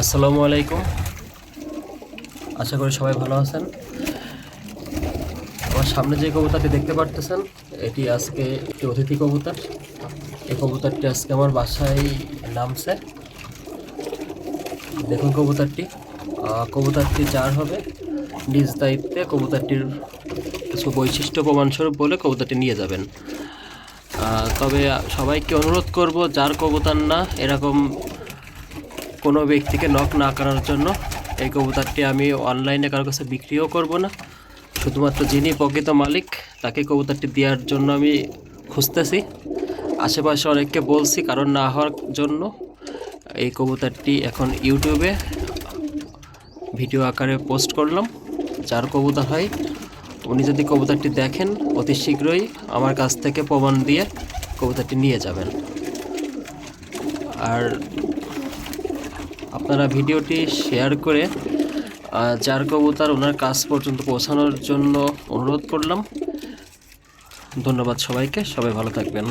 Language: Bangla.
আসসালামু আলাইকুম। আশা করি সবাই ভালো আছেন। আমার সামনে যে কবুতরটি দেখতে পারতেছেন, এটি আজকে একটি অতিথি কবুতর। এই কবুতরটি আজকে আমার বাসায় নামছে। দেখুন কবুতরটি। কবুতরটি যার হবে। নিজ দায়িত্বে কবুতরটির কিছু বৈশিষ্ট্য প্রমাণস্বরূপ বলে কবুতরটি নিয়ে যাবেন। তবে সবাইকে অনুরোধ করব, যার কবুতর না, এরকম কোনো ব্যক্তিকে নক না করার জন্য এই কবুতরটি আমি অনলাইনে কারোর কাছে বিক্রিও করব না। শুধুমাত্র যিনি প্রকৃত মালিক, তাকে কবুতরটি দেওয়ার জন্য আমি খুঁজতেছি। আশেপাশে অনেককে বলছি কারণ না হওয়ার জন্য এই কবুতরটি এখন ইউটিউবে ভিডিও আকারে পোস্ট করলাম। যার কবুতর হয়, উনি যদি কবুতরটি দেখেন, অতি শীঘ্রই আমার কাছ থেকে প্রমাণ দিয়ে কবুতরটি নিয়ে যাবেন। আর আপনারা ভিডিওটি শেয়ার করে যার কবুতার ওনার কাজ পর্যন্ত পৌঁছানোর জন্য অনুরোধ করলাম। ধন্যবাদ সবাইকে, সবাই ভালো থাকবেন।